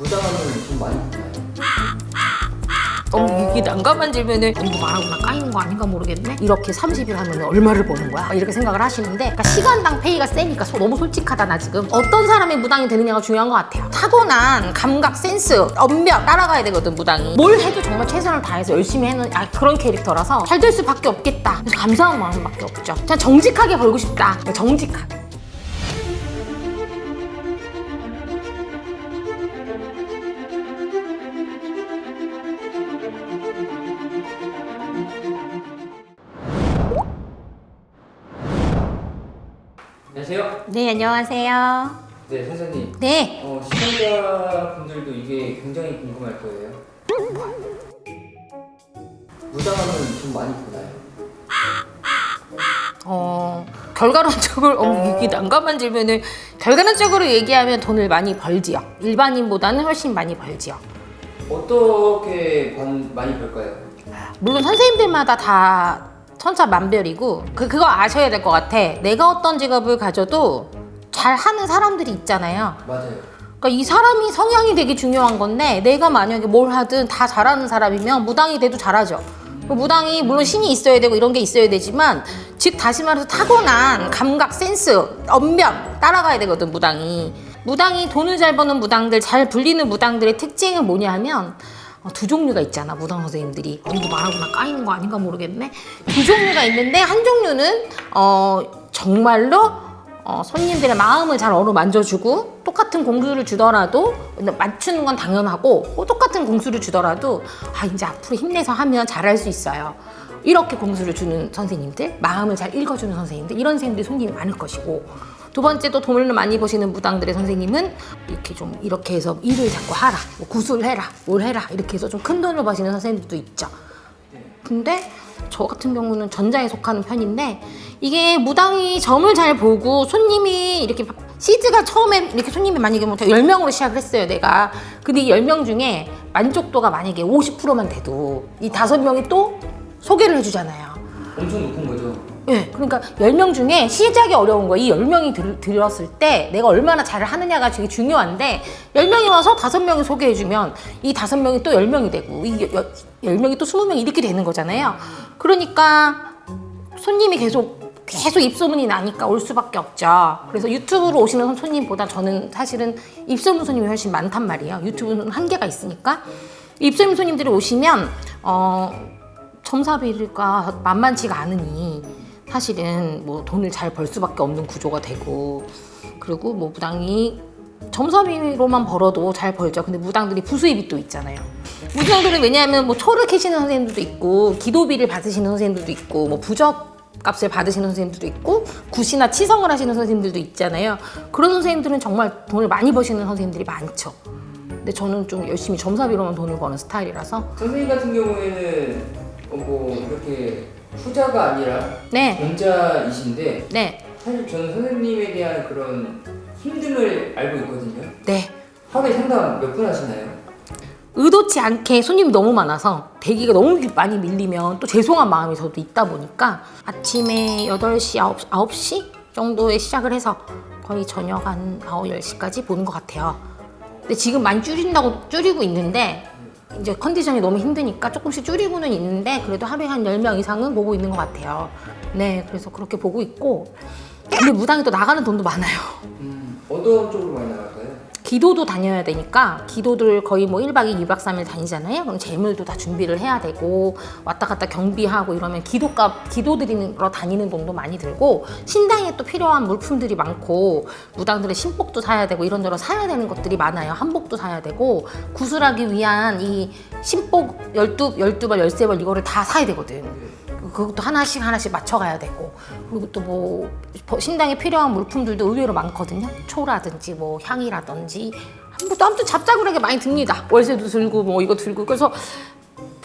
무당하면 돈 많이 드나요? 어, 이게 난감한 질문을 너무 말하거나 까이는 거 아닌가 모르겠네. 이렇게 30일 하면 얼마를 버는 거야? 이렇게 생각을 하시는데 그러니까 시간당 페이가 세니까 소- 너무 솔직하다 나 지금. 어떤 사람이 무당이 되느냐가 중요한 것 같아요. 타고난 감각, 센스, 언변 따라가야 되거든 무당이. 뭘 해도 정말 최선을 다해서 열심히 해는 아, 그런 캐릭터라서 잘 될 수밖에 없겠다. 그래서 감사한 마음밖에 없죠. 그냥 정직하게 벌고 싶다. 정직하게. 안녕하세요. 네 안녕하세요. 네, 선생님. 네. 어, 시청자분들도 이게 굉장히 궁금할 거예요. 무당하면 돈 많이 드나요? 어, 결과론적으로 어, 이게 난감한 질문을 결과론적으로 얘기하면 돈을 많이 벌지요. 일반인보다는 훨씬 많이 벌지요. 어떻게 번, 많이 벌까요? 물론 선생님들마다 다 천차만별이고 그 그거 아셔야 될 것 같아. 내가 어떤 직업을 가져도 잘 하는 사람들이 있잖아요. 맞아요. 그러니까 이 사람이 성향이 되게 중요한 건데 내가 만약에 뭘 하든 다 잘하는 사람이면 무당이 돼도 잘하죠. 그 무당이 물론 신이 있어야 되고 이런 게 있어야 되지만 즉 다시 말해서 타고난 감각, 센스, 언변 따라가야 되거든 무당이. 무당이 돈을 잘 버는 무당들, 잘 불리는 무당들의 특징은 뭐냐 하면 어, 두 종류가 있잖아 무당 선생님들이. 너무 말하거나 까이는 거 아닌가 모르겠네. 두 종류가 있는데 한 종류는 어 정말로 어, 손님들의 마음을 잘 어루만져주고 똑같은 공수를 주더라도 맞추는 건 당연하고 어, 똑같은 공수를 주더라도 아 이제 앞으로 힘내서 하면 잘할 수 있어요. 이렇게 공수를 주는 선생님들, 마음을 잘 읽어주는 선생님들 이런 선생님들이 손님이 많을 것이고 두 번째 또 돈을 많이 버시는 무당들의 선생님은 이렇게 좀 이렇게 해서 일을 자꾸 하라, 뭐 구슬 해라, 뭘 해라 이렇게 해서 좀 큰 돈을 버시는 선생님들도 있죠. 근데 저 같은 경우는 전자에 속하는 편인데 이게 무당이 점을 잘 보고 손님이 이렇게 시즈가 처음에 이렇게 손님이 만약에 뭐 10명으로 시작을 했어요 내가 근데 이 10명 중에 만족도가 만약에 50%만 돼도 이 다섯 명이 또 소개를 해주잖아요 엄청 높은 거죠. 예, 그러니까 10명 중에 시작이 어려운 거야. 이 10명이 들, 들었을 때 내가 얼마나 잘 하느냐가 되게 중요한데 10명이 와서 5명이 소개해주면 이 5명이 또 10명이 되고 이 10명이 또 20명이 이렇게 되는 거잖아요. 그러니까 손님이 계속 계속 입소문이 나니까 올 수밖에 없죠. 그래서 유튜브로 오시는 손님보다 저는 사실은 입소문 손님이 훨씬 많단 말이에요. 유튜브는 한계가 있으니까. 입소문 손님들이 오시면 어, 점사비가 만만치가 않으니 사실은 뭐 돈을 잘 벌 수밖에 없는 구조가 되고 그리고 뭐 무당이 점사비로만 벌어도 잘 벌죠. 근데 무당들이 부수입이 또 있잖아요. 무당들은 왜냐하면 뭐 초를 캐시는 선생님들도 있고 기도비를 받으시는 선생님들도 있고 뭐 부적 값을 받으시는 선생님들도 있고 굿이나 치성을 하시는 선생님들도 있잖아요. 그런 선생님들은 정말 돈을 많이 버시는 선생님들이 많죠. 근데 저는 좀 열심히 점사비로만 돈을 버는 스타일이라서 선생님 같은 경우에는 어, 뭐 이렇게 후자가 아니라 네, 전자이신데 네, 사실 저는 선생님에 대한 그런 힘듦을 알고 있거든요. 네. 하루에 상담 몇 분 하시나요? 의도치 않게 손님이 너무 많아서 대기가 너무 많이 밀리면 또 죄송한 마음이 저도 있다 보니까 아침에 8시, 9, 9시 정도에 시작을 해서 거의 저녁 한 9, 10시까지 보는 것 같아요. 근데 지금 많이 줄인다고 줄이고 있는데 이제 컨디션이 너무 힘드니까 조금씩 줄이고는 있는데 그래도 하루에 한 10명 이상은 보고 있는 것 같아요. 네, 그래서 그렇게 보고 있고 근데 무당이 또 나가는 돈도 많아요. 음, 어떤 쪽으로 많이 나갈까요? 기도도 다녀야 되니까 기도들 거의 뭐 1박 2일, 2박 3일 다니잖아요. 그럼 재물도 다 준비를 해야 되고 왔다 갔다 경비하고 이러면 기도값, 기도 드리러 다니는 돈도 많이 들고 신당에 또 필요한 물품들이 많고 무당들의 신복도 사야 되고 이런저런 사야 되는 것들이 많아요. 한복도 사야 되고 구슬하기 위한 이 신복 12, 12벌, 13벌 이거를 다 사야 되거든. 그것도 하나씩 하나씩 맞춰가야 되고 그리고 또 뭐 신당에 필요한 물품들도 의외로 많거든요. 초라든지 뭐 향이라든지. 뭐또 아무튼 잡자구하게 많이 듭니다. 월세도 들고 뭐 이거 들고. 그래서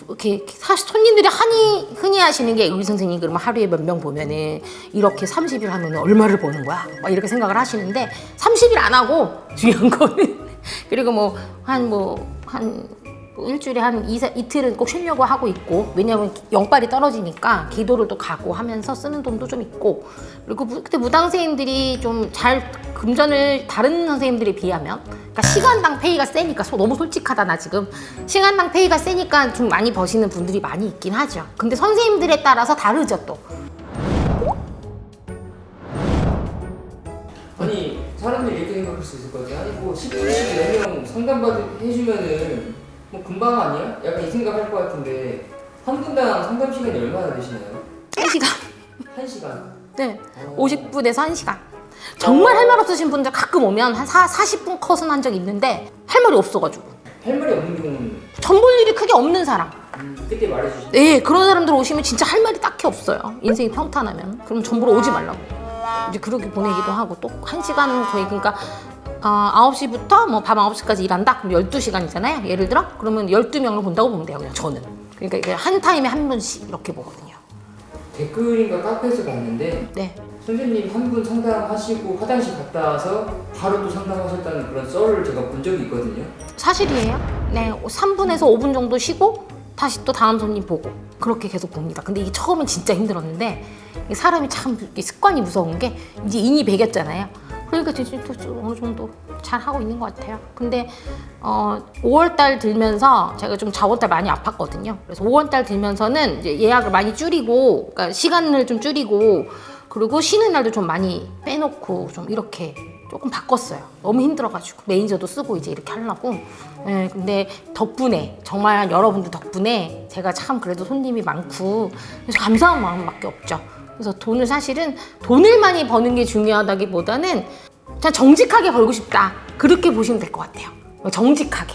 이렇게 사실 손님들이 흔히 흔히 하시는 게 우리 선생님 그러면 하루에 몇 명 보면은 이렇게 30일 하면 얼마를 버는 거야? 막 이렇게 생각을 하시는데 30일 안 하고 중요한 거는. 그리고 뭐 한 뭐 한 뭐 일주일에 한 이사, 이틀은 꼭 쉬려고 하고 있고 왜냐면 영빨이 떨어지니까 기도를 또 가고 하면서 쓰는 돈도 좀 있고. 그리고 무, 그때 무당 선생님들이 좀 잘 금전을 다른 선생님들에 비하면 그러니까 시간당 페이가 세니까 소- 너무 솔직하다 나 지금. 시간당 페이가 세니까 좀 많이 버시는 분들이 많이 있긴 하죠. 근데 선생님들에 따라서 다르죠 또. 아니 사람들이 이렇게 생각할 수 있을 것 같아. 아니 뭐 10분씩 몇명 상담받 해주면은 뭐 금방 아니야? 약간 이 생각 할 것 같은데 한 분당 상담 시간이 얼마나 되시나요? 1시간 한 시간. 네 어. 50분에서 1시간 정말 할 말 없으신 분들 가끔 오면 한 4, 40분 컷은 한 적 있는데 할 말이 없어가지고 할 말이 없는 경우는 전 볼 일이 크게 없는 사람 음, 그때 말해주시. 네 그런 사람들 오시면 진짜 할 말이 딱히 없어요 인생이 평탄하면 그럼 전 보러 오지 말라고 이제 그렇게 보내기도 하고 또 한 시간은 거의 그러니까 아 9시부터 뭐 밤 9시까지 일한다 그럼 12시간이잖아요 예를 들어 그러면 12명을 본다고 보면 돼요 그냥 저는 그러니까 이게 한 타임에 한 분씩 이렇게 보거든요 댓글인가 카페에서 봤는데 네 선생님 한 분 상담하시고 화장실 갔다 와서 바로 또 상담하셨다는 그런 썰을 제가 본 적이 있거든요. 사실이에요. 네, 3분에서 5분 정도 쉬고 다시 또 다음 손님 보고 그렇게 계속 봅니다. 근데 이게 처음엔 진짜 힘들었는데 사람이 참 습관이 무서운 게 이제 인이 배겼잖아요. 그러니까 또 어느 정도 잘 하고 있는 것 같아요. 근데 어 5월달 들면서 제가 좀 4월달 많이 아팠거든요. 그래서 5월달 들면서는 이제 예약을 많이 줄이고 그러니까 시간을 좀 줄이고 그리고 쉬는 날도 좀 많이 빼놓고 좀 이렇게 조금 바꿨어요. 너무 힘들어가지고 매니저도 쓰고 이제 이렇게 하려고. 예, 근데 덕분에 정말 여러분들 덕분에 제가 참 그래도 손님이 많고 그래서 감사한 마음밖에 없죠. 그래서 돈을 사실은 돈을 많이 버는 게 중요하다기보다는 그냥 정직하게 벌고 싶다. 그렇게 보시면 될 것 같아요. 정직하게.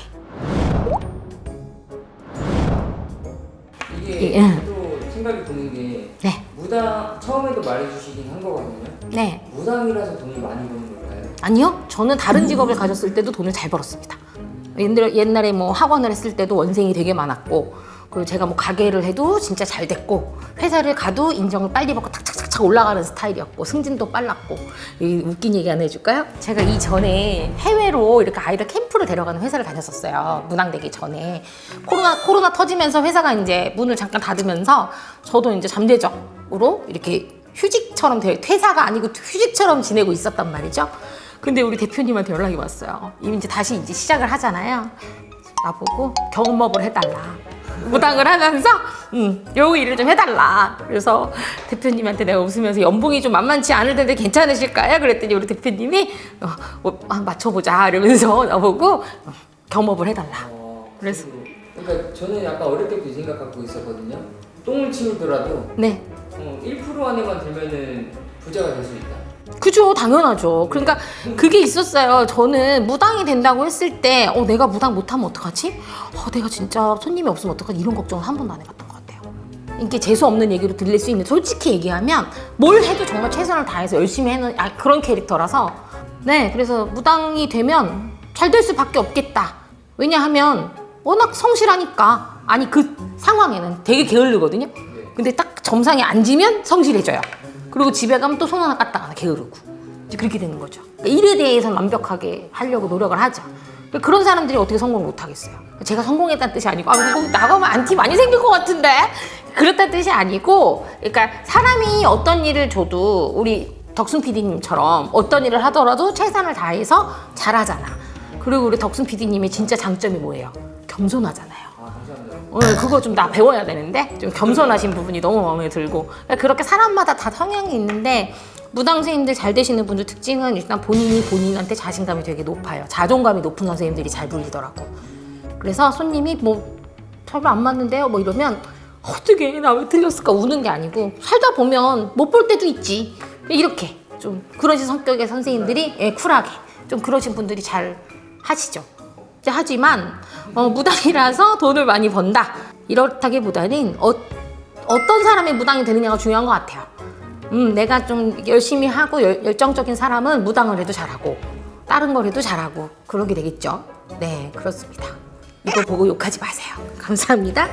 이게 예. 또 생각이 드는 게 네, 무당 처음에도 말해주시긴 한 거거든요. 네. 무당이라서 돈을 많이 버는 걸까요? 아니요. 저는 다른 직업을 가졌을 때도 돈을 잘 벌었습니다. 옛날, 옛날에 뭐 학원을 했을 때도 원생이 되게 많았고, 그리고 제가 뭐 가게를 해도 진짜 잘 됐고, 회사를 가도 인정을 빨리 받고 탁탁탁탁 올라가는 스타일이었고, 승진도 빨랐고, 이 웃긴 얘기 하나 해줄까요? 제가 이전에 해외로 이렇게 아이들 캠프를 데려가는 회사를 다녔었어요. 문항되기 전에. 코로나, 코로나 터지면서 회사가 이제 문을 잠깐 닫으면서 저도 이제 잠재적으로 이렇게 휴직처럼 돼, 퇴사가 아니고 휴직처럼 지내고 있었단 말이죠. 근데 우리 대표님한테 연락이 왔어요. 이미 이제 다시 이제 시작을 하잖아요. 나보고 경험업을 해달라. 무당을 하면서 음, 요 일을 좀 해달라. 그래서 대표님한테 내가 웃으면서 연봉이 좀 만만치 않을 텐데 괜찮으실까요? 그랬더니 우리 대표님이 어, 어, 아, 맞춰보자 이러면서 나보고 어, 경험업을 해달라. 어, 그래서- 그리고- 그러니까 저는 약간 어릴 때부터 이 생각 갖고 있었거든요. 똥을 치우더라도 네. 어, 1% 안에만 들면은 부자가 될 수 있다. 그죠 당연하죠. 그러니까 그게 있었어요. 저는 무당이 된다고 했을 때 어, 내가 무당 못하면 어떡하지? 어, 내가 진짜 손님이 없으면 어떡하지? 이런 걱정을 한 번도 안 해봤던 것 같아요. 이게 재수 없는 얘기로 들릴 수 있는 솔직히 얘기하면 뭘 해도 정말 최선을 다해서 열심히 해는 아, 그런 캐릭터라서. 네 그래서 무당이 되면 잘 될 수밖에 없겠다. 왜냐하면 워낙 성실하니까. 아니 그 상황에는 되게 게을르거든요. 근데 딱 점상에 앉으면 성실해져요. 그리고 집에 가면 또 손 하나 까딱 하나 게으르고 이제 그렇게 되는 거죠. 그러니까 일에 대해서는 완벽하게 하려고 노력을 하죠. 그러니까 그런 사람들이 어떻게 성공 못 하겠어요. 제가 성공했다는 뜻이 아니고 아 나가면 안티 많이 생길 것 같은데 그렇다는 뜻이 아니고 그러니까 사람이 어떤 일을 줘도 우리 덕순 PD님처럼 어떤 일을 하더라도 최선을 다해서 잘하잖아. 그리고 우리 덕순 PD님의 진짜 장점이 뭐예요? 겸손하잖아요. 어, 그거 좀 나 배워야 되는데? 좀 겸손하신 부분이 너무 마음에 들고. 그러니까 그렇게 사람마다 다 성향이 있는데 무당 선생님들 잘 되시는 분들 특징은 일단 본인이 본인한테 자신감이 되게 높아요. 자존감이 높은 선생님들이 잘 불리더라고. 그래서 손님이 뭐 별로 안 맞는데요? 뭐 이러면 어떻게? 나 왜 틀렸을까? 우는 게 아니고 살다 보면 못 볼 때도 있지. 이렇게 좀 그러신 성격의 선생님들이 예, 쿨하게 좀 그러신 분들이 잘 하시죠 하지만 어, 무당이라서 돈을 많이 번다 이렇다기보다는 어, 어떤 사람이 무당이 되느냐가 중요한 것 같아요. 음, 내가 좀 열심히 하고 열, 열정적인 사람은 무당을 해도 잘하고 다른 걸 해도 잘하고 그러게 되겠죠. 네, 그렇습니다. 이거 보고 욕하지 마세요. 감사합니다.